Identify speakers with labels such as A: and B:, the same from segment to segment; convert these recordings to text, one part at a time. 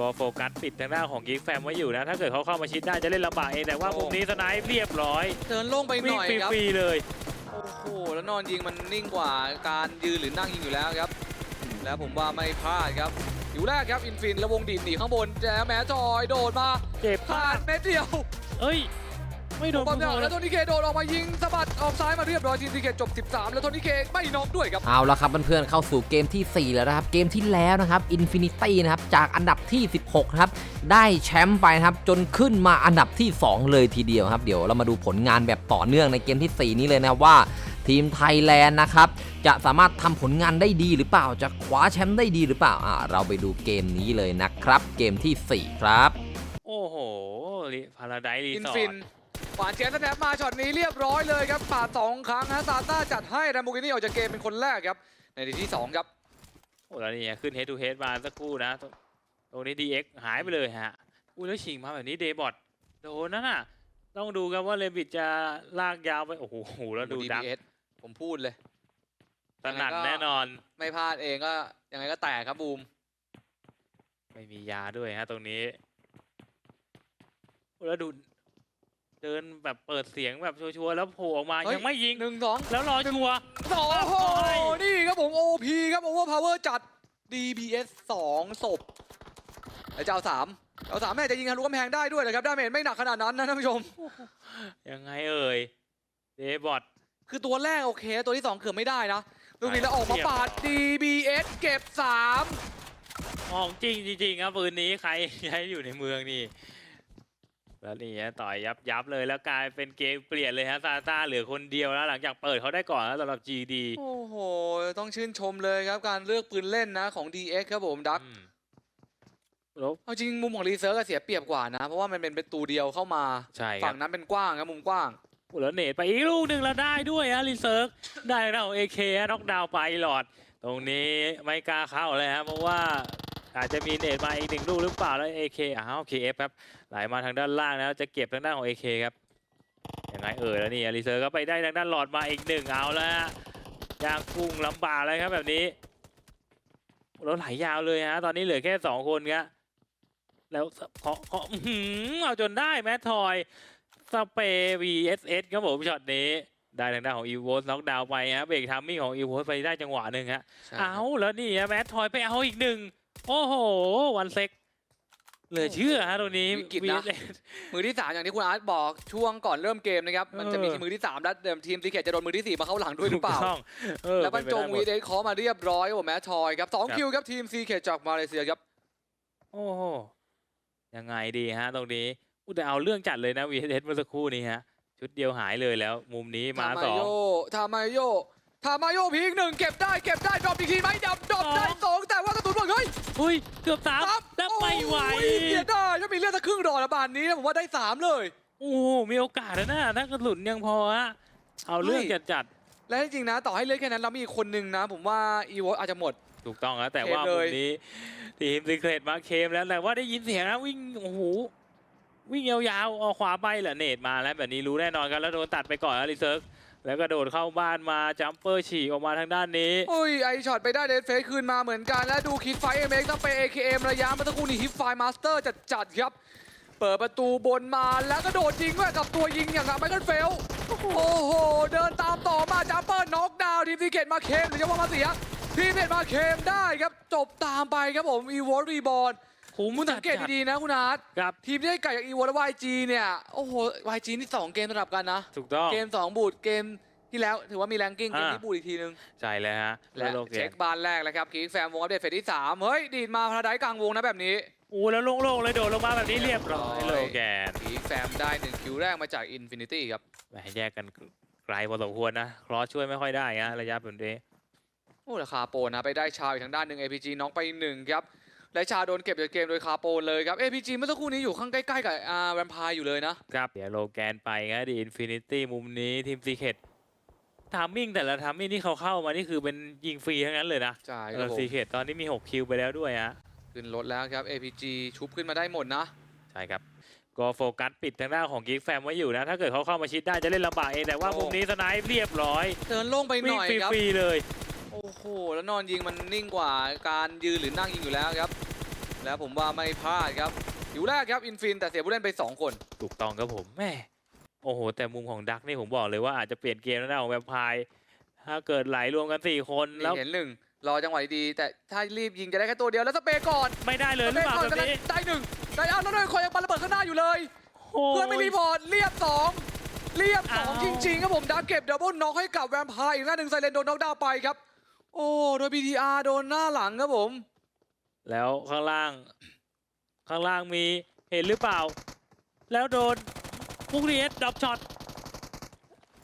A: ก็โฟกัสปิดทางด้านของกิกแฟมไว้อยู่นะ ถ้าเกิดเขาเข้ามาชิดได้จะเล่นลำบากเอง แต่ว่า
B: โอ้
A: มุมนี้สไนป์เรียบร้อย
B: เดินโล่งไปห
A: วิ่ง
B: น่อย
A: ฟ
B: ครับ
A: รีๆเลย
B: โอ้โหแล้วนอนยิงมันนิ่งกว่าการยืนหรือนั่งยิงอยู่แล้วครับ แล้วผมว่าไม่พลาดครับอยู่แรกครับอินฟินแล้ววงดีดหนีข้างบนแจมแหมจอยโดดมา
A: เจ็บ
B: พลาดเม็ดเดียว
A: เอ้ย ไม่โดน
B: บอลเนี่ย
A: เล
B: แล้
A: ยว
B: โทนี่เคโดดออกมายิงสะบัดออกซ้ายมาเรียบร้อยทีมซีเคจบ 13 แล้วโทนี่เคไม่น็อกด้วยครับ
C: เอาละครับเพื่อนๆเข้าสู่เกมทีสี่4 แล้วนะครับ เกมที่แล้วนะครับ Infinity นะครับจากอันดับที่ 16นะครับได้แชมป์ไปนะครับจนขึ้นมาอันดับที่ 2 เลยทีเดียวครับ เดี๋ยวเรามาดูผลงานแบบต่อเนื่องในเกมทีสี่4 นี้เลยนะครับว่าทีมไทยแลนด์นะครับจะสามารถทำผลงานได้ดีหรือเปล่าจะคว้าแชมป์ได้ดีหรือเปล่าอ่าเราไปดูเกมนี้เลยนะครับ เกมทีสี่4 ครับ
A: โอ้โหพาราไดรี
B: อิน
A: สอ
B: ฟิ
A: ร์
B: น
A: ท
B: หวานเชียร์สแนปมาช็อตนี้เรียบร้อยเลยครับปาดสองครั้งฮะซาต้าจัดให้แรมโบกินี่ออกจากเกมเป็นคนแรกครับ ในทีที่สองครับ
A: โอ้แล้วนี่ไงขึ้นเฮดทูเฮดมาสักครู่นะตรงตรงนี้ DX หายไปเลยฮะอุ้ยแล้วชิงมาแบบนี้เดบอทโดนนั่นน่ะ ต้องดูกันว่าเลวิตจะลากยาวไปโอ้โหแล้วดูดัก
B: DBS ผมพูดเลย
A: สนั่นแน่นอน
B: ไม่พลาดเองก็ยังไงก็แตกครับบูม
A: ไม่มียาด้วยฮะตรงนี้โอ้แล้วดู เดินแบบเปิดเสียงแบบชัวร์ๆแล้วโผล่ออกมา
B: เฮ้ย
A: ยังไม่ยิง
B: หนึ่งสอง
A: แล้วรอชัวร์
B: สองโอ้โห
A: โอ้ย
B: นี่ครับผม OP ครับ Over Power จัด DBS 2ศพแล้วจะเอาสามเอาสามแม่จะยิงทะลุกำแพงได้ด้วยนะครับดาเมจไม่หนักขนาดนั้นนะท่านผู้ชม
A: ยังไงเอ่ย เดบอท
B: คือตัวแรกโอเค ตัวที่สองเกือบไม่ได้นะลูกนี้
A: ใช่
B: แล้วออกมา
A: เทียบ
B: ปาด DBS เก็บสาม
A: ของจริงจริงๆครับปืนนี้ใครใช้อยู่ในเมืองนี่ แล้วนี่ฮะต่อยยับยับเลยแล้วกลายเป็นเกมเปลี่ยนเลยฮะซาต้าเหลือคนเดียวแล้วหลังจากเปิดเขาได้ก่อนแล้วสำหรับ GD
B: โอ้โห ต้องชื่นชมเลยครับการเลือกปืนเล่นนะของ DX ครับผมดัก
A: อืมแล้ว
B: เอาจริงมุมของรีเซิร์ฟก็เสียเปรียบกว่านะ เพราะว่ามันเป็นประตูเดียวเข้ามา
A: ใช่ครั
B: ฝั่
A: บ
B: งนั้นเป็นกว้างครับมุมกว้าง
A: โอ้แล้วเนตไปอีกลูกหนึ่งแล้วได้ด้วยฮะรีเซิร์ฟได้เราเอเคน็อกดาวน์ไปหลอด ตรงนี้ไม่กล้าเข้าเลยฮะเพราะว่า อาจจะมีเนตมาอีกหนึ่งลูกหรือเปล่าแล้วเอเคอ้าวเคเอฟครับไหลมาทางด้านล่างแล้วจะเก็บทางด้านของเอเคครับยังไงเอ่ยแล้วนี่รีเซิร์ฟก็ไปได้ทางด้านหลอดมาอีกหนึ่งเอาแล้วฮะย่างกุ้งลำบากเลยครับแบบนี้แล้วไหลยาวเลยฮะตอนนี้เหลือแค่สองคนครับแล้วเคาะเคาะอื้อหือเอาจนได้แมททอยสเปรย์ VSS ครับผมช็อตนี้ได้ทางด้านของอีโวสน็อกดาวน์ไปฮะเบรกทัมมิ่งของอีโวสไปได้จังหวะหนึ่งฮะเอาแล้วนี่ฮะแมททอยไปเอาอีกหนึ่ง โอ้โห วันเซ็กเหลือเชื่อฮะตรงนี้
B: วิกฤตนะ
A: VSS
B: มือที่สามอย่างที่คุณอาร์ตบอกช่วงก่อนเริ่มเกมนะครับ มันจะมี
A: เออ
B: มือที่สามแล้วเดิมทีมซีเคจะโดนมือที่สี่มาเข้าหลังด้วยหรือเปล่า
A: ถูกต้องเออ
B: แล้วบรรจง
A: เป็นไป
B: วี
A: ได้หมด
B: เดคอมาเรียบร้อยครับผมแมททอยครับสอง
A: ครับ
B: คิวครับทีมซีเคจากมาเลเซียครับ
A: โอ้โห ยังไงดีฮะตรงนี้อู้แต่เอาเรื่องจัดเลยนะ VSS เมื่อสักครู่นี้ฮะชุดเดียวหายเลยแล้ว มุมนี้มา
B: ทา
A: ส
B: มา
A: อง
B: โยทามาโย ทามาโยพีกหนึ่งเก็บได้เก็บได้ดรอปอีกทีไหมดับดรอปได้สองแต่ว่ากระสุนหมดเฮ้ย
A: อุ้ยเกือบสาม
B: ครับ
A: แล้วไม่ไหว
B: โอ้ยเสียได้ถ้ามีเลือดสักครึ่งดอกละบานนี้ผมว่าได้สามเลย
A: โอ้โหมีโอกาสแล้วนะถ้ากระสุนยังพอฮะเอาเรื่อง
B: เฮ้ย
A: จัดจัด
B: และจริงๆนะ ต่อให้เลือดแค่นั้นเรามีอีกคนหนึ่งนะ ผมว่าอีวออาจจะหมด
A: ๆถูกต้องแล้วแต่
B: เคม
A: ว่า
B: เล
A: มุ
B: ย
A: มนี้ทีมซีเครตมาเคมแล้วแต่ว่าได้ยินเสียงนะวิ่งโอ้โหวิ่งยาวๆออกขวาไปเหรอเนตมาแล้วแบบนี้รู้แน่นอนกันแล้วโดนตัดไปก่อนแล้วรีเซิร์ฟ แล้วก็โดดเข้าบ้านมาจัมเปอร์ฉีกออกมาทางด้านนี้
B: โอ้ยไอช็อตไปได้เดนเฟสคืนมาเหมือนกัน และดูคิดไฟเอ็มเอ็กต้องไป AKM ระยะเมื่อสักครู่นี้ฮิปไฟมาสเตอร์จัดจัดๆครับ เปิดประตูบนมาแล้วก็โดดยิงด้วยกับตัวยิงอย่างกับไมเคิลเฟล โอ้โห เดินตามต่อมาจัมเปอร์น็อกดาวน์ทีมซีเกตมาเคมหรือจะว่ามาเสียทีมซีเกตมาเคมได้ครับจบตามไปครับผมอีวอร์รีบอล
A: คุ้ม
B: คุณสังเกตดีๆนะคุณอาร์ต
A: ๆครับ
B: ทีมที่ได้ไก่จากอีวอร์และวายจีเนี่ย โอ้โหวายจีนี่สองเกมสลับกันนะ
A: ถูกต้อง
B: เกม 2 บูทเกมที่แล้วถือว่ามีแรงกิ้งเกม
A: อ่า
B: นี้บูทอีกทีนึง
A: ใช่เลยฮะ
B: และ
A: โลกเก
B: เช็
A: น
B: คบานแรกแล้วครับคิกแฟมวงอัปเดตเฟสที่ 3 เฮ้ย ดีดมาพาราไดซ์กลางวงนะแบบนี้
A: อู้แล้วโล่งๆเลยโดดลงมาแบบนี้เรียบร้อย
B: เรียบร้อย
A: โลแกน
B: คิกแฟมได้1คิวแรกมาจากอินฟินิตี้ครับ
A: แหมแยกกันไกลพอสมควรนะครอสช่วยไม่ค่อยได้ฮะระยะแบบนี้
B: โอ้ราคาโปรนะไปได้ชาวอีกทางด้านหนึ่ง APG น้องไปหนึ่งครับ และชาโดนเก็บจากเกมโดยคาโปนเลยครับ APG เมื่อสักครู่นี้อยู่ข้างใกล้ๆกับอ่าแวมไพร์อยู่เลยนะ
A: ครับเดี๋ยวโลแกนไปนะดีอินฟินิตี้มุมนี้ทีมซีเคททามมิ่งแต่ละทามมิ่งที่เขาเข้ามานี่คือเป็นยิงฟรีทั้งนั้นเลยนะ
B: ใช่
A: เอ
B: ครับ
A: อ
B: ผม
A: ซีเคทตอนนี้มี 6 คิวไปแล้วด้วยฮะ
B: ขึ้นรถแล้วครับ APG ชุบขึ้นมาได้หมดนะ
A: ใช่ครับก็โฟกัสปิดทางด้านของกิกแฟมไว้อยู่นะ ถ้าเกิดเขาเข้ามาชิดได้จะเล่นลำบากเองแต่ว่า
B: โอ้
A: มุมนี้สไนป์เรียบร้อย
B: เดินโล่งไปห
A: วิ่ง
B: น่อย
A: ฟ
B: ครับ
A: รีๆเลย
B: โอ้โห แล้วนอนยิงมันนิ่งกว่าการยืนหรือนั่งยิงอยู่แล้วครับ แล้วผมว่าไม่พลาดครับ อยู่แรกครับอินฟินแต่เสียผู้เล่นไป 2 คน
A: ถูกต้องครับผมแม่โอ้โห แต่มุมของดักนี่ผมบอกเลยว่าอาจจะเปลี่ยนเกมแล้วนะของแวมไพร์ถ้าเกิดไหลรวมกันสี่คน
B: นี่
A: แล้ว
B: เห็นหนึ่งรอจังหวะดีๆแต่ถ้ารีบยิงจะได้แค่ตัวเดียวแล้วสเปรย์ก่อน
A: ไม่ได้เลย
B: ส
A: ห
B: เป
A: รือ
B: ร
A: เป
B: ย์
A: ล่า
B: ก่อน
A: แบบ
B: กำลัง
A: นี้
B: ได้หนึ่งได้เอาแล้วเลยคอยยังปันระเบิดข้างหน้าอยู่เลย
A: โอ้
B: เพื่อนไม่รี
A: ย
B: พอร์ตเรียบสองเรียบสอง
A: อ้าว
B: จริงๆครับผมดักเก็บดับเบิลน็อกให้กับแวมไพร์อีกหน้าหนึ่งไซเลนโดนน็อกดาวน์ไปครับ โอ้โดย BTR โดนหน้าหลังครับผม
A: แล้วข้างล่าง ข้างล่างมีเห็นหรือเปล่า แล้วโดนฟุกเรียสดับช็อต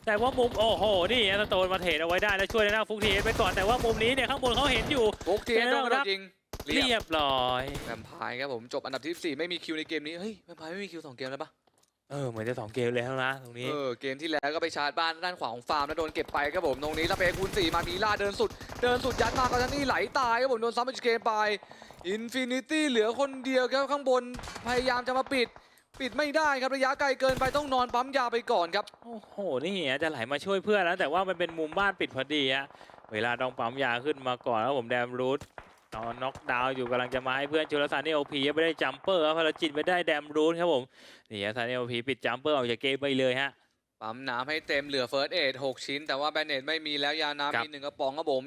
A: แต่ว่ามุมโอ้โหนี่สโตนมาเทรดเอาไว้ได้แล้วช่วยในหน้าฟุกเรียสไปก่อนแต่ว่ามุมนี้เนี่ยข้างบนเขาเห็นอยู่
B: โอกเทียนโดนกระโดดยิงเรี
A: เรี
B: ยบ
A: ยบร้อย
B: แวมไพร์ครับผมจบอันดับที่14ไม่มีคิวในเกมนี้เฮ้ยแวมไพร์ไม่มีคิวสองเกมแล้วปะ
A: เออเหมือนจะสองเกมแล้วนะตรงนี้
B: เออเกมที่แล้วก็ไปชาร์จบ้านด้านขวาของฟาร์มแล้วโดนเก็บไปครับผมตรงนี้แล้วเปคูณ4มามีล่าเดินสุด เดินสุดยัดมากอนนี่ไหลตายครับผมโดนซ้ำไปเกมไปอินฟินิตี้เหลือคนเดียวครับข้างบนพยายามจะมาปิด ปิดไม่ได้ครับระยะไกลเกินไปต้องนอนปั๊มยาไปก่อนครับ
A: โอ้โหนี่ฮะจะไหลมาช่วยเพื่อนแล้วแต่ว่ามันเป็นมุมบ้านปิดพอดีฮะเวลาต้องปั๊มยาขึ้นมาก่อนแล้วผมแดมรูท ตอนน็อกดาวน์อยู่กำลังจะมาให้เพื่อนจุลสานนี่โอพีไม่ได้จัมเปอร์ครับพลจิตไม่ได้แดมรูทครับผมนี่ฮะสานนี่โอพีปิดจัมเปอร์ออกจากเกมไปเลยฮะ
B: ปั๊มน้ำให้เต็มเหลือเฟิร์สเอด6ชิ้น แต่ว่าแบนเนตไม่มีแล้วยา
A: ครั
B: น้ำ
A: บ
B: มีหนึ่งกระป๋องครับผม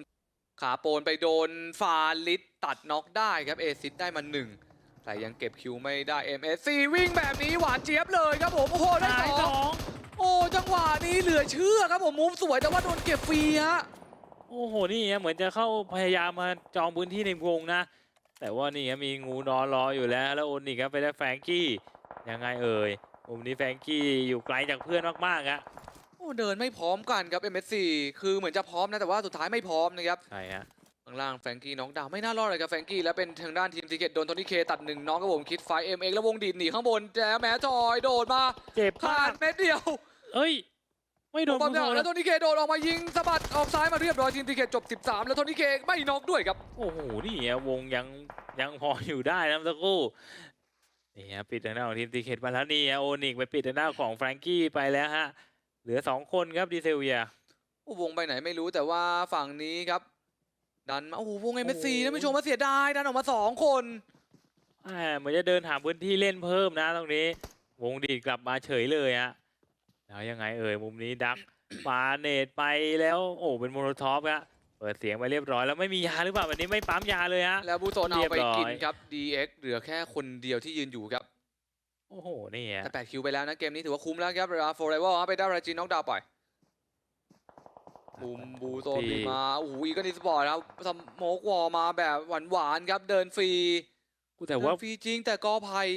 B: ขาโปนไปโดนฟาลิสตัดน็อกได้ครับเอซิดได้มาหนึ่งแต่ยังเก็บคิวไม่ได้ MSC วิ่งแบบนี้หวานเจี๊ยบเลยครับผมโอ้โหได้
A: หาย
B: ส
A: ส
B: อง
A: อง
B: โอ้จังหวะนี้เหลือเชื่อครับผมมุมสวยแต่ว่าโดนเก็บฟรีฮะ
A: โอ้โหนี่ฮะเหมือนจะเข้าพยายามมาจองพื้นที่ในวงนะ แต่ว่านี่ฮะมีงูนอนรออยู่แล้ว แล้วโอนิกครับไปได้แฟรงกี้ยังไงเอ่ยมุมนี้แฟรงกี้อยู่ไกลจากเพื่อนมากๆฮะ
B: โอ้เดินไม่พร้อมกันครับ MSC คือเหมือนจะพร้อมนะแต่ว่าสุดท้ายไม่พร้อมนะครับ
A: ใช่ฮะ
B: ข้างล่างแฟรงกี้น็อกดาวน์ไม่น่ารอดเลยครับแฟรงกี้แล้วเป็นทางด้านทีมซีเกตโดนโทนี่เคตัดหนึ่งน้องครับผมคิดไฟเอ็มเองแล้ววงดีดหนีข้างบนแล้วแม้จอยโดดมา
A: เจ็บ
B: พลามาด
A: ก
B: เม็ดเดียว
A: เอ้ย ไม่โดน
B: บอล
A: ผู้
B: เนี่ย
A: โท
B: แล้
A: นะ
B: วโทนี่เคโดดออกมายิงสะบัดออกซ้ายมาเรียบร้อยทีมซีเกตจบ 13 แล้วโทนี่เคไม่น็อกด้วยครับ
A: โอ้โห นี่ฮะวงยังยังพออยู่ได้นะเมื่อสักครู่นี่ฮะปิดทางหน้าของทีมตีเคทมาแล้วนี่ฮะโอนิกไปปิดทางหน้าของแฟรงกี้ไปแล้วฮะ เหลือสองคนครับดีเซลเวีย
B: โอ้วงไปไหนไม่รู้แต่ว่าฝั่งนี้ครับ ดันมาโอ้โหวงเอ็มเอสซี
A: โอ้โห
B: ท่านผู้ชมมาเสียดายดันออกมาสองคน
A: อ่าเหมือนจะเดินหาพื้นที่เล่นเพิ่มนะตรงนี้ วงดีดกลับมาเฉยเลยฮะ แล้วยังไงเอ่ยมุมนี้ดักปาเนตไปแล้วโอ้เป็นโมโนท็อปฮะเปิดเสียงไปเรียบร้อยแล้วไม่มียาหรือเปล่าวันนี้ไม่ปั๊มยาเลยฮะ
B: แล้วบูโซนเอาไป
A: เรียบร้อย
B: กินครับ DX เหลือแค่คนเดียวที่ยืนอยู่ครับ
A: โอ้โหนี่ฮะ
B: แต่8คิวไปแล้วนะเกมนี้ถือว่าคุ้มแล้วครับเวลาโฟร์ไ v วไปได้ราจินน็อกดาวน์ไปบูมบูโซน
A: ที
B: มีมาโอ้โหอีกนิสปอร์ตครับสโมกวอลมาแบบหวานๆครับเดินฟรี
A: กูแต่ว่า
B: เดินฟรีจริงแต่กอภัย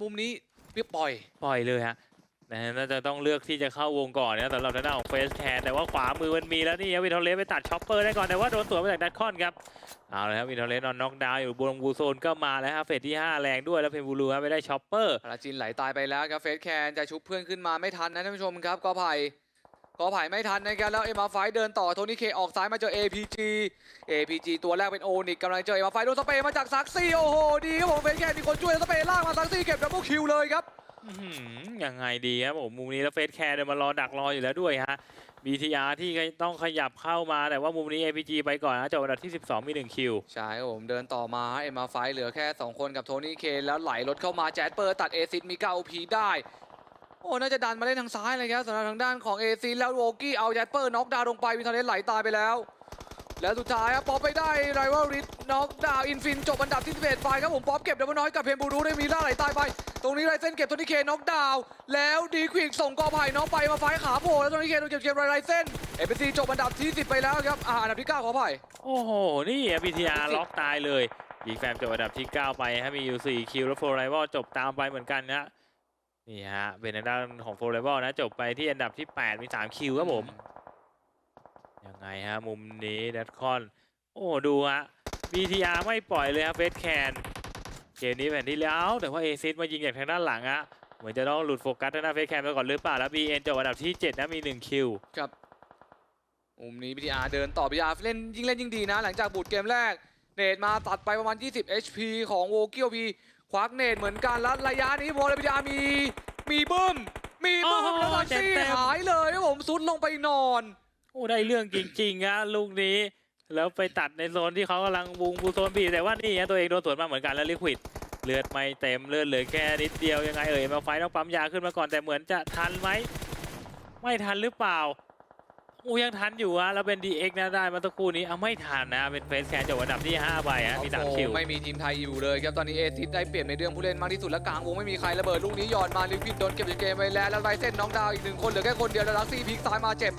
B: มุมนี้เรียบปล่อย
A: ปล่อยเลยฮะ นะฮะน่าจะต้องเลือกที่จะเข้าวงก่อนนะสำหรับทางด้านของเฟสแคนแต่ว่าขวามือมันมีแล้วนี่ฮะวินทอเลสไปตัดช็อปเปอร์ได้ก่อนแต่ว่าโดนสวนมาจากดัตคอนครับเอาเลยครับวินทอเลสนอนน็อกดาวน์อยู่บนบูโซนก็มาแล้วฮะเฟสที่ 5 แรงด้วยแล้วเพนบูลูฮะไปได้ช็อปเปอร์
B: ราจินไหลตายไปแล้วครับเฟสแคนจะชุบเพื่อนขึ้นมาไม่ทันนะท่านผู้ชมครับกอภัยกอภัยไม่ทันนะครับแล้วเอ็มอาไฟเดินต่อโทนี่เคออกซ้ายมาเจอ APG APG ตัวแรกเป็นโอนิกกำลังเจอเอ็มอาไฟโดนสเปรย์มาจากซักซี่โอ้โหดีครับผมเฟสแคนมีคนช่วยสเปรย์ลากมาซักซี่เก็บดับเบิลคิวเลยครับ
A: อื้อหือยังไงดีครับผมมุมนี้แล้วเฟสแคร์เดินมารอดักรออยู่แล้วด้วยฮะ BTR ที่ต้องขยับเข้ามาแต่ว่ามุมนี้ APG ไปก่อนนะจบอันดับที่ 12 มี1คิว
B: ใช่ครับผมเดินต่อมาเอ็มอาไฟเหลือแค่ 2 คนกับโทนี่เคนแล้วไหลรถเข้ามาแจ๊ดเปอร์ตัดเอซิดมีเก้าพีได้ โอ้ น่าจะดันมาเล่นทางซ้ายเลยครับสำหรับทางด้านของเอซิดแล้วโวกี้เอาแจ๊ดเปอร์น็อกดาวน์ลงไปวินเทอร์เลสไหลตายไปแล้ว แล้วสุดท้ายครับป๊อปไปได้ไรวัลริสน็อกดาวน์อินฟินจบอันดับที่11ไปครับผมป๊อปเก็บดับเบิลน้อยกับเพนบูรูได้มีล่าไหลตายไป ตรงนี้ไรเส้นเก็บโทนี่เคนน็อกดาวน์แล้วดีควิกส่งกอไผ่น้องไปมาไฟขาโผล่แล้วโทนี่เคนโดนเก็บเก็บไรเส้นเอเปซีจบอันดับที่10ไปแล้วครับอ่าอันดับที่เก้าขออภัย
A: โอ้โหนี่อะ BTR
B: สิบ
A: ล็อกตายเลยยิงแฟมจบอันดับที่ 9 ไปฮะมีอยู่4คิวแล้วโฟร์ไรวอลจบตามไปเหมือนกันนะนี่ฮะเป็นทางด้านของโฟร์ไรวอลนะจบไปที่อันดับที่ 8 มี 3 คิวครับผมยัง ไงฮะ มุมนี้ดัตคอน โอ้ ดูฮะ BTR ไม่ปล่อยเลยครับเฟสแคนเกมนี้แผ่นที่แล้ว แต่ว่าเอซิสมายิงจากทางด้านหลังอะเหมือนจะต้องหลุดโฟกัสทางด้านเฟสแคนไปก่อนหรือเปล่า แล้ว BN จบอันดับที่ 7 นะมี 1 คิว
B: ครับมุมนี้ BTR เดินต่อ BTR เล่นยิ่งเล่นยิ่งดีนะ หลังจากบูดเกมแรกเนตมาตัดไปประมาณ 20 HP ของโวกิโอพีควักเนตเหมือนกันแล้วระยะนี้พอเลย BTR มี มีบึ้ม มีบึ้ม
A: โอ้โห
B: แล้วลักซี่
A: เต็มๆ
B: หายเลยครับผมซุดลงไปนอน
A: โอ้ได้เรื่องจริงๆอะลูกนี้แล้วไปตัดในโซนที่เขากำลังบุงบูโซนบีแต่ว่านี่ฮะตัวเองโดนสวนมาเหมือนกันแล้วลิควิดเลือดไม่เต็มเลือดเหลือแค่นิดเดียวยังไงเอ่ยมาไฟต้องปั๊มยาขึ้นมาก่อนแต่เหมือนจะทันไหมไม่ทันหรือเปล่าอูยังทันอยู่อะแล้วเป็น DX นะได้มาตะครู่นี้เอาไม่ทันนะเป็นเฟสแคนจบอันดับที่5ไปฮะมีสาม
B: โอ้โห
A: คิว
B: ไม่มีทีมไทยอยู่เลยครับตอนนี้เอซิสได้เปลี่ยนในเรื่องผู้เล่นมากที่สุดและกลางวงไม่มีใครระเบิดลูกนี้หยอดมาลิควิดโดนเก็บจากเกมไปแล้วแล้วไรเส้นน้องดาวอีกหนึ่งคนเหลือแค่คนเดียวแล้วลักซี่พลิกซ้ายมาเจ็บ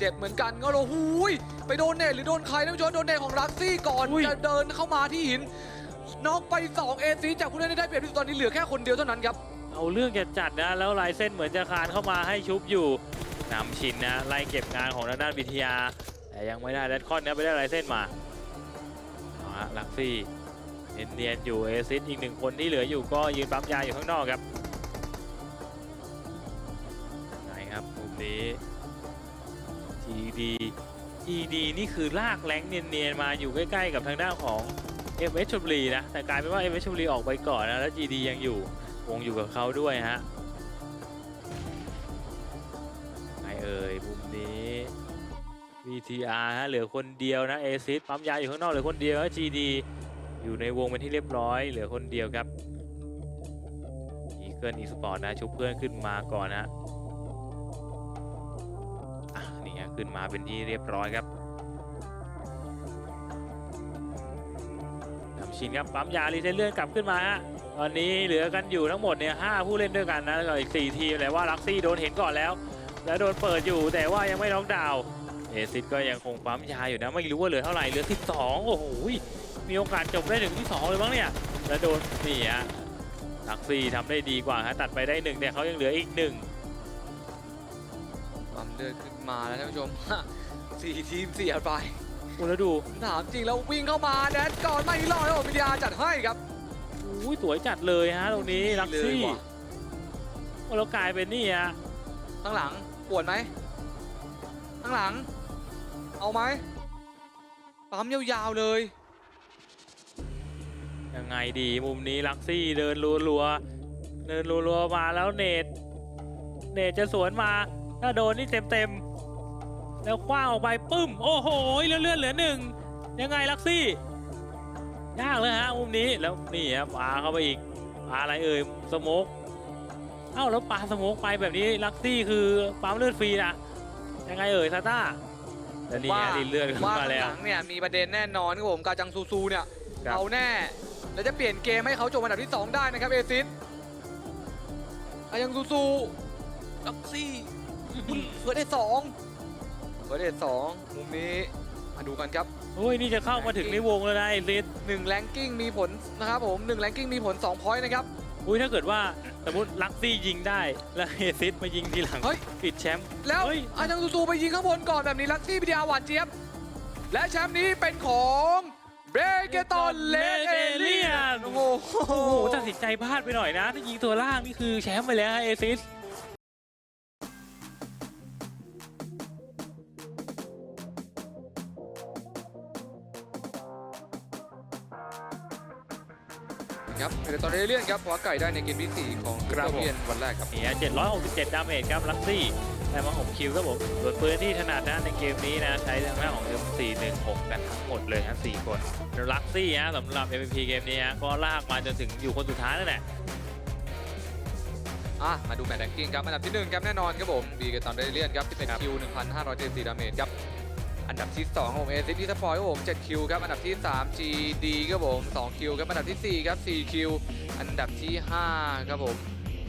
B: เจ็บเหมือนกันก็โอ้โหยไปโดนเนตหรือโดนใครนะผู้ชมโดนเนตของลักซี่ก่อน
A: อุ้ย
B: จะเดินเข้ามาที่หินน็อกไป2เอซิสจากผู้เล่นที่ได้เปรียบที่สุดตอนนี้เหลือแค่คนเดียวเท่านั้นครับ
A: เอาเรื่องจะจัดนะแล้วลายเส้นเหมือนจะคานเข้ามาให้ชุบอยู่นำชินนะไล่เก็บงานของทางด้านวิทยา แต่ยังไม่ได้แรดคอนนะไปได้ลายเส้นมาเอาฮะลักซี่เนียนๆอยู่เอซิสอีกหนึ่งคนที่เหลืออยู่ก็ยืนปั๊มยาอยู่ข้างนอกครับไหนครับมุมนี้ GD GD นี่คือลากแรงเนียนๆมาอยู่ใกล้ๆกับทางด้านของ m อ s ชลบุรีนะ แต่กลายเป็นว่า m อ s ชลบุรีออกไปก่อนนะ แล้ว GD ยังอยู่วงอยู่กับเขาด้วยฮะไงเอ่ยมุมนี้ VTR ฮะเหลือคนเดียวนะเอซิสปั๊มยาอยู่ข้างนอกเหลือคนเดียวฮะ GD อยู่ในวงเป็นที่เรียบร้อย เหลือคนเดียวครับอีเกิลอีสปอร์ตนะชุบเพื่อนขึ้นมาก่อนนะอะ ขึ้นมาเป็นที่เรียบร้อยครับนำชินครับปั๊มยารีเซ็ตเลื่อนกลับขึ้นมาฮะตอนนี้เหลือกันอยู่ทั้งหมดเนี่ยห้าผู้เล่นด้วยกันนะแล้วก็อีก 4 ทีมแต่ว่าลักซี่โดนเห็นก่อนแล้ว แล้วโดนเปิดอยู่แต่ว่ายังไม่น็อกดาวน์เอซิดก็ยังคงปั๊มยาอยู่นะไม่รู้ว่าเหลือเท่าไหร่เหลือ 12 โอ้โหมีโอกาสจบได้ถึงที่2เลยมั้งเนี่ยแล้วโดนนี่ฮะลักซี่ทำได้ดีกว่าฮะตัดไปได้หนึ่งแต่เขายังเหลืออีกหนึ่ง
B: ปั๊มเดินขึ้นมาแล้วท่านผู้ชม สี่ทีมเสียไป
A: คุณแล้วดู
B: ถามจริงแล้ววิ่งเข้ามาแดนก่อนไม่รอดแล้ววิทยาจัดให้ครับ
A: อุ้ยสวยจัดเลยฮะตรงนี้ลักซี่
B: เลยว่ะ
A: โอ้แล้วกลายเป็นนี่ฮะ
B: ข้างหลังปวดไหมข้างหลัง เอาไหมปั๊มยาวๆเลย
A: ยังไงดีมุมนี้ลักซี่เดินรัวๆเดินรัวๆมาแล้วเนตเนตจะสวนมา ถ้าโดนนี่เต็มๆแล้วคว้างออกไปปึ้ม โอ้โหเลื่อนเลื่อนๆเหลือหนึ่งยังไงลักซี่ยากเลยฮะมุมนี้แล้วนี่ครับปาเข้าไปอีกปาอะไรเอ่ยสโมกเอ้าแล้วปาสโมกไปแบบนี้ลักซี่คือปั๊มเลือดฟรีนะยังไงเอ่ยซาต้าแล้วนี่
B: ว่า
A: ฮะดินเลือดขึ้น
B: ว่า
A: มา
B: ข้าง
A: แล้ว
B: หลังเนี่ยมีประเด็นแน่นอนครับผมกาจังซูซูเนี่ย
A: ครับ
B: เอาแน่แล้วจะเปลี่ยนเกมให้เขาจบอันดับที่ 2 ได้นะครับเอซิสกาจังซูซูลักซี่ เฟิร์สเดสองเฟิร์สเดสองมุมนี้มาดูกันครับ
A: โอ้ยนี่จะเข้ามาถึงในวงแล้วนะไอ้ลิส
B: หนึ่งแรงกิ้งมีผลนะครับผมหนึ่งแรงกิ้งมีผล2พอยต์นะครับ
A: อุ้ยถ้าเกิดว่าสมมติลักซี่ยิงได้แล้วเฮซิสมายิงทีหลัง
B: เฮ้ย
A: ปิดแชมป์
B: แล้ว
A: เฮ้ย
B: อาจังซูซูไปยิงข้างบนก่อนแบบนี้ลักซี่พิทยาหวานเจี๊ยบ และแชมป์นี้เป็นของเบรเกตอนเลดเอเลียนโอ้โห
A: โอ้โหตัดสินใจพลาดไปหน่อยนะถ้ายิงตัวล่างนี่คือแชมป์ไปแล้วฮะเอซิส
B: ครับเบรเกตอนเลดเอเลียนครับคว้าไก่ได้ในเกมที่สี่ของเลียนวันแรกครับ
A: นี่ฮะ767 ดาเมจครับลักซี่แต่มา6คิวครับผมส่วนปืนที่ถนัดนะในเกมนี้นะใช้ทางด้านของ M416 กันทั้งหมดเลยฮะ4คนลักซี่ฮะสำหรับ MVP เกมนี้ฮะก็ลากมาจนถึงอยู่คนสุดท้ายนั่นแหละ
B: อะมาดูแมตช์แรงกิ้งครับอันดับที่หนึ่งครับแน่นอนครับผมบีเกตอนเลดเอเลียนครับ11คิว1,574ดาเมจครับอัน ดับที่2ของผมเอซิตี้สปอร์ตครับผม7คิวครับอันดับที่ 3 GD ครับผม2คิวครับอันดับที่ 4 ครับ4คิวอันดับที่ 5 ครับผม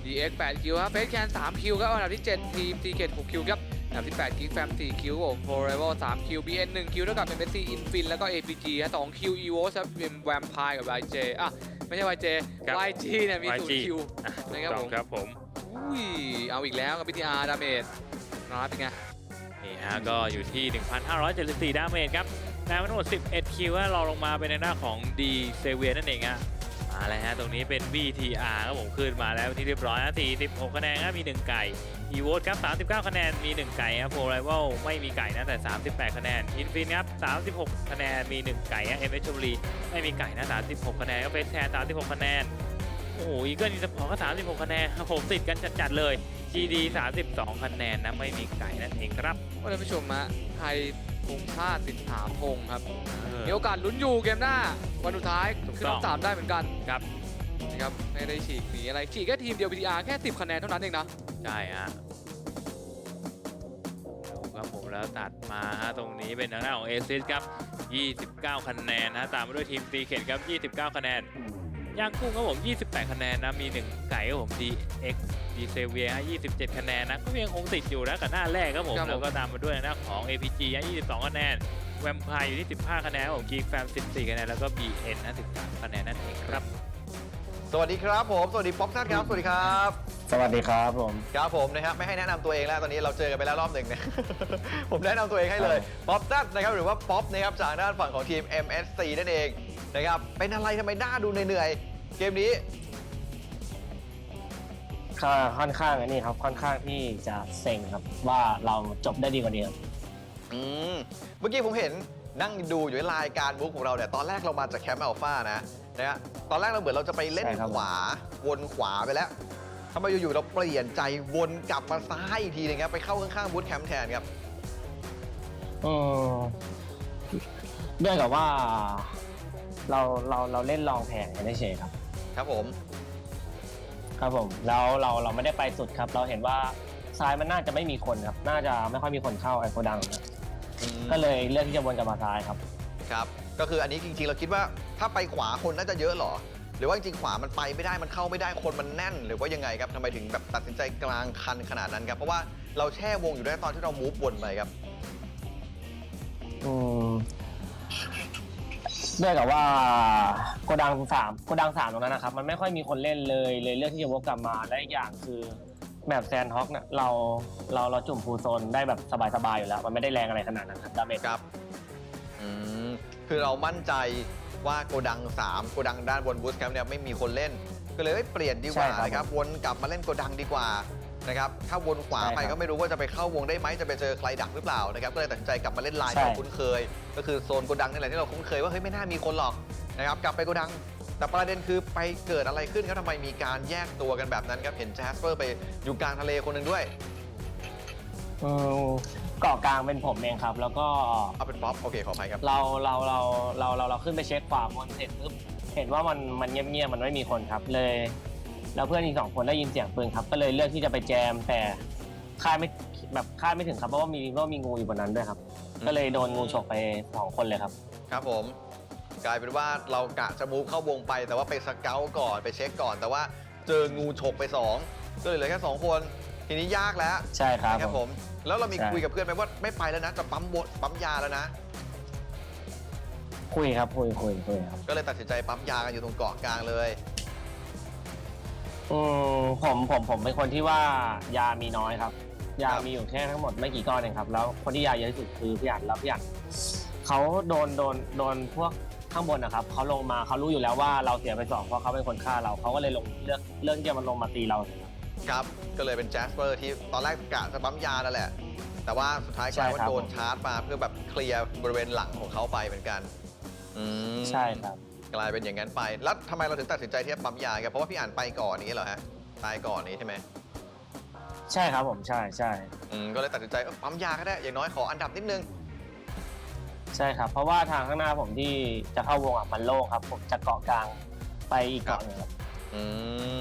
B: DX 8คิวครับเฟสแคน3คิวครับอันดับที่7ทีม t ีเกต6คิวครับอันดับที่8กิกแฟม4คิวครับผม Forever 3คิว BN 1คิวเท่ากับ MSC Infin แล้วก็ APG ฮะ2คิว EVO ครับเป็นแวมไพร์กับ YJ อะไม่ใช่ YJ
A: ครับ
B: YG เนี่ยมี
A: YG
B: 0คิวนะครับผม
A: ครับผม
B: อุ้ยเอาอีกแล้วกับ BTR ดาเมจนะครับเป็นไง
A: นี่ฮะก็อยู่ที่ 1,574 ดาเมจครับได้มาทั้งหมด 11 คิวฮะรอลงมาเป็นในหน้าของ D เซเวียนั่นเองฮะมาแล้วฮะตรงนี้เป็น VTR ครับผมขึ้นมาแล้วที่เรียบร้อยนะ46คะแนนครับมี 1 ไก่ e v o t ครับ 39 คะแนนมี 1 ไก่ครับ Pro Rival ไม่มีไก่นะแต่ 38 คะแนน Infin ครับ 36 คะแนนมี 1 ไก่ฮะ MS ชลบุรีไม่มีไก่นะ36 คะแนนก็เฟสแทน36 คะแนนโอ้โหอีเกิลอีสปอร์ตก็36 คะแนนครับผมติดกันจัดๆเลย GD 32คะแนนนะไม่มีไก่นั่นเองครับ
B: ว่าท่านผู้ชมฮะไทยธงชาติ13ธงครับมีโอกาสลุ้นอยู่เกมหน้า วันสุดท้าย
A: ถูก
B: ขึ้น
A: ต้
B: ร
A: อ
B: องบสามได้เหมือนกัน
A: ครับ
B: นะครับไม่ได้ฉีกหนีอะไรฉีกแค่ทีมเดียว PTR แค่ 10 คะแนนเท่านั้นเองนะ
A: ใช่ฮะแล้วครับผมแล้วตัดมาฮะตรงนี้เป็นทางด้านของเอซิสครับ 29 คะแนนนะตามมาด้วยทีมตีเข็ดครับ 29 คะแนน ย่างกุ้งครับผม 28 คะแนนนะ มี 1 ไก่ครับผม DX ดีเซเวียฮะ27 คะแนนนะ ก็ยังคงติดอยู่นะกับหน้าแรกครับผม
B: ครับผม
A: แล้วก็ตามมาด้วยนะของ APG ฮะ22 คะแนน แวมไพร์อยู่ที่ 15 คะแนนครับผม Geek Fam 14 คะแนน แล้วก็ BN นะ13 คะแนนนั่นเองครับ
D: สวัสดีครับผม สวัสดีป๊อปซัดครับ สวัสดีครับ
E: สวัสดีครับผม
D: ครับผมนะครับไม่ให้แนะนำตัวเองแล้วตอนนี้เราเจอกันไปแล้วรอบหนึ่งนะ ผมแนะนำตัวเองให้เลยป๊อปซัดนะครับหรือว่าป๊อปนะครับจากด้านฝั่งของทีม MSC นั่นเอง นะครับ เป็นอะไรทำไมหน้าดูเหนื่อยๆ เกมนี้
E: ค่าค่อนข้างอันนี้ครับค่อนข้างที่จะเซ็งครับว่าเราจบได้ดีกว่านี้ครับ
D: อืม เมื่อกี้ผมเห็นนั่งดูอยู่ในรายการบุ๊กของเราเนี่ย ตอนแรกเรามาจากแคมป์อัลฟานะนะฮะตอนแรกเราเหมือนเราจะไปเล่น
E: ใช่ครับ
D: ขวา วนขวาไปแล้วทำไมอยู่ๆเราเปลี่ยนใจวนกลับมาซ้ายอีกทีหนึงครับไปเข้าข้างๆบูธแคมป์แทนครับ
E: อืมด้วยกับว่า เราเราเราเล่นลองแผงกันเฉยๆครับ
D: ครับผม
E: ครับผมแล้วเราเราไม่ได้ไปสุดครับ เราเห็นว่าซ้ายมันน่าจะไม่มีคนครับ น่าจะไม่ค่อยมีคนเข้าไอโคดังนะ
D: อืม
E: ก็เลยเลือกที่จะวนกลับมาซ้ายครับ
D: ครับ ก็คืออันนี้จริงๆ เราคิดว่าถ้าไปขวาคนน่าจะเยอะเหรอ หรือว่าจริงๆ ขวามันไปไม่ได้มันเข้าไม่ได้คนมันแน่น หรือว่ายังไงครับทำไมถึงแบบตัดสินใจกลางคันขนาดนั้นครับ เพราะว่าเราแช่วงอยู่ได้ตอนที่เรามูฟวนไปครับ
E: อืม ด้วยกับว่าโกดังสามโกดังสามตรงนั้นนะครับมันไม่ค่อยมีคนเล่นเลยเลยเลือกที่จะวกกลับมาและอีกอย่างคือแบบแซนฮอกเนี่ยเราเราเราจุ่มฟูลโซนได้แบบสบายๆอยู่แล้ว มันไม่ได้แรงอะไรขนาดนั้นครับดาเมจ
D: ครับอืมคือเรามั่นใจว่าโกดัง3โกดังด้านบนบูสแคมป์เนี่ยไม่มีคนเล่น ก็เลยเอ้ยเปลี่ยนดีกว่านะครับวนกลับมาเล่นโกดังดีกว่า นะครับถ้าวนขวาไปก็ไม่รู้ว่าจะไปเข้าวงได้ไหมจะไปเจอใครดักหรือเปล่านะครับก็เลยตัดสินใจกลับมาเล่นลายที่เราคุ้นเคย ก็คือโซนโกดังนี่แหละที่เราคุ้นเคยว่าเฮ้ยไม่น่ามีคนหรอกนะครับกลับไปโกดัง แต่ประเด็นคือไปเกิดอะไรขึ้นครับทำไมมีการแยกตัวกันแบบนั้นครับเห็นแจสเปอร์ไปอยู่กลางทะเลคนหนึ่งด้วย
E: อืมเกาะกลางเป็นผมเองครับ แล้วก็
D: เอาเป็นป๊อปโอเคขออภัยครับ
E: เราเราเราเราเราเราขึ้นไปเช็คขวาบนเสร็จปุ๊บเห็นว่ามันมันเงียบๆมันไม่มีคนครับเลย แล้วเพื่อนอีกสองคนได้ยินเสียงปืนครับ ก็เลยเลือกที่จะไปแจมแต่คาดไม่แบบคาดไม่ถึงครับเพราะว่ามีว่ามีงูอยู่บนนั้นด้วยครับ
D: อืม
E: ก็เลยโดนงูฉกไปสองคนเลยครับ
D: ครับผม กลายเป็นว่าเรากะจะมูฟเข้าวงไป แต่ว่าไปสเกลก่อนไปเช็คก่อน แต่ว่าเจองูฉกไป2ก็เลยเหลือแค่2คน ทีนี้ยากแล้ว
E: ใช่ครับ
D: นะครับ
E: ผ
D: ผมมแล้วเรามี
E: ใช่
D: คุยกับเพื่อนไหมว่าไม่ไปแล้วนะจะปั๊มบดปั๊มยาแล้วนะ
E: คุยครับคุยคุยคุยครับ
D: ก็เลยตัดสินใจปั๊มยากันอยู่ตรงเกาะกลางเลย
E: อืมผมผมผมเป็นคนที่ว่ายามีน้อยครับ ยามีอยู่แค่ทั้งหมดไม่กี่ก้อนเองครับ แล้วคนที่ยาเยอะที่สุดคือพี่อัดแล้วพี่อัดเขาโดนโดนโดนพวกข้างบนนะครับเขาลงมาเขารู้อยู่แล้วว่าเราเสียไปสองเพราะเขาเป็นคนฆ่าเราเขาก็เลยลงเลือกเรื่องที่จะมาลงมาตีเราครับ
D: ครับก็เลยเป็นแจสเปอร์ที่ตอนแรกกะจะปั๊มยานั่นแหละ แต่ว่าสุดท้ายกลายว่า
E: ใช่ครับ
D: โดนชาร์จมาเพื่อแบบเคลียร์บริเวณหลังของเขาไปเหมือนกันอืม
E: ใช่ครับ
D: กลายเป็นอย่างนั้นไป แล้วทำไมเราถึงตัดสินใจที่จะปั๊มยากันเพราะว่าพี่อ่านไปก่อนนี้เหรอฮะตายก่อนนี้ใช่ไหม
E: ใช่ครับผมใช่ใช่
D: อืมก็เลยตัดสินใจเอ้าปั๊มยาก็ได้อย่างน้อยขออันดับนิดนึง
E: ใช่ครับ เพราะว่าทางข้างหน้าผมที่จะเข้าวงอะมันโล่งครับ ผมจะเกาะกลางไปอีกเกาะหนึงครับ
D: อื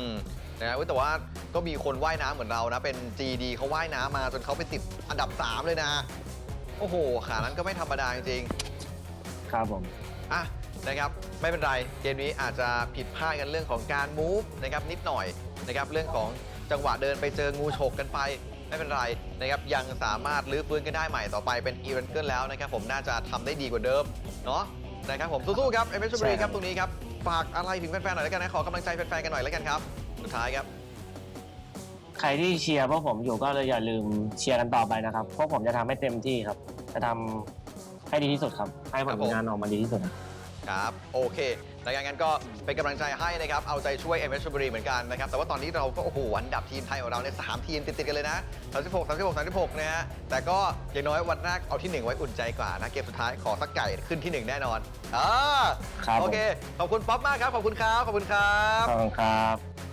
D: มนะครับอุ๊ยแต่ว่าก็มีคนว่ายน้ำเหมือนเรานะ เป็น GD เขาว่ายน้ำมาจนเขาไปติดอันดับ 3 เลยนะ โอ้โห ขานั้นก็ไม่ธรรมดาจริง
E: ครับผม
D: ๆอะ นะครับไม่เป็นไรเกมนี้อาจจะผิดพลาดกันเรื่องของการมูฟนะครับนิดหน่อยนะครับเรื่องของจังหวะเดินไปเจองูฉกกันไปไม่เป็นไรนะครับยังสามารถลื้อฟื้นกันได้ใหม่ต่อไปเป็นอีเวนต์เกิลแล้วนะครับผมน่าจะทำได้ดีกว่าเดิมเนาะนะครับผมสู้ๆครับเอเมชบุรี
E: ใช่
D: ค
E: ครั
D: รับบตรงนี้ครับฝากอะไรถึงแฟนๆหน่อยแล้วกันนะขอกำลังใจแฟนๆกันหน่อยแล้วกันครับสุดท้ายครับ
E: ใครที่เชียร์พวกผมอยู่ก็เลยอย่าลืมเชียร์กันต่อไปนะครับพวกผมจะทำให้เต็มที่ครับ จะทำให้ดีที่สุดครับ ให้ผ
D: ครั
E: ล
D: บผม
E: งานออกมาดีที่สุด ครับ
D: ครับ โอเคแล้วงั้นก็เป็นกำลังใจให้นะครับ เอาใจช่วยเอเมชบุรีเหมือนกันนะครับ แต่ว่าตอนนี้เราก็โอ้โหอันดับทีมไทยของเราเนี่ยสามทีมติดๆกันเลยนะ 36 36 36 นะฮะ แต่ก็อย่างน้อยวันแรกเอาที่ 1 ไว้อุ่นใจกว่านะ เกมสุดท้ายขอสักไก่ขึ้นที่ 1 แน่นอนอ่า
E: ครับผม
D: โอเค ขอบคุณป๊อปมากครับ ขอบคุณครับ ขอบคุณครับ
E: ขอบคุณครับ